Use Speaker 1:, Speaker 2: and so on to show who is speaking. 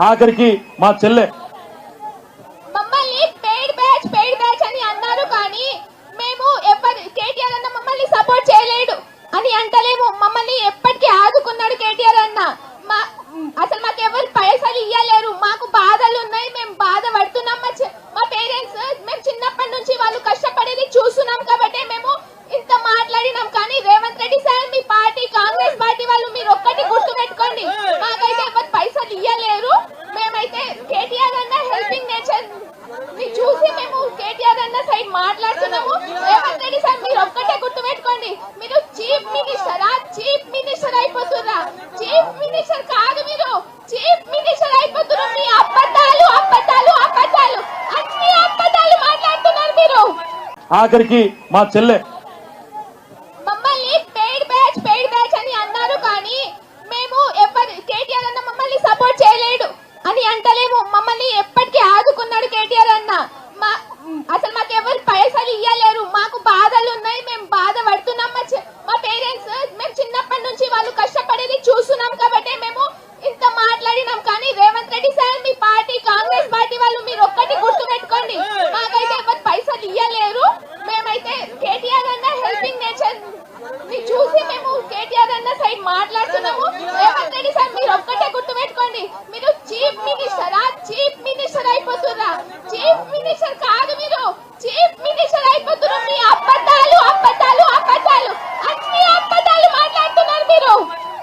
Speaker 1: ఆఖరికి మా చెల్లె
Speaker 2: మమ్మల్ని పెయిడ్ బ్యాచ్ పెయిడ్ బ్యాచ్ అని అన్నారు కానీ మేము ఎవరు కేటీఆర్ అన్న మమ్మల్ని సపోర్ట్ చేయలేడు అని అంటలేము. మమ్మల్ని ఎప్పటికీ ఆదుకున్నాడు కేటీఆర్ అన్న. మా అసలు మాకు ఎవరు పైసలు ఇయ్యలేరు. మాకు బాధలు ఉన్నాయి. మేము బాధపడుతున్నాం. మా మా పేరెంట్స్ మేము చిన్నప్పటి నుంచి వాళ్ళు కష్టపడేది చూస్తున్నాం కాబట్టి మేము ఇంత మాట్లాడినాం కానీ రేవంత్ రెడ్డి సార్ మీ పార్టీ కాంగ్రెస్ పార్టీ వాళ్ళు మీరు ఒక్కటి గుర్తు పెట్టుకోండి మాకైతే ఎవరు పైసలు ఇయ్యలేరు మేమైతే కేటీఆర్ అన్న హెల్పింగ్ నేచర్ని చూసి మేము మాట్లాడుతున్నాము? రేవంత్ రెడ్డి సార్ మీరు ఒక్కటే గుర్తు పెట్టుకోండి మీరు చీఫ్ మినిస్టరా చీఫ్ మినిస్టర్ అయిపోతున్నా. చీఫ్ మినిస్టర్ కాదు మీరు. చీఫ్ మినిస్టర్ అయిపోతున్నారు మీ అబద్ధాలు అబద్ధాలు అబద్ధాలు. అన్ని అబద్ధాలు మాట్లాడుతున్నారు మీరు.
Speaker 1: ఆఖరికి మా చెల్లె.
Speaker 2: మమ్మల్ని పెయిడ్ బ్యాచ్ పెయిడ్ బ్యాచ్ అని అన్నారు కానీ మేము ఎవరు కేటీఆర్ అన్న మమ్మల్ని సపోర్ట్ చేయలేడు అని అంటలేము. మమ్మల్ని ఎప్పటికీ ఆదుకున్నాడు కేటీఆర్ అన్న. చీఫ్ మినిస్టర్ చీఫ్ మినిస్టర్ అయిపోతున్నా చీఫ్ మినిస్టర్ కాదు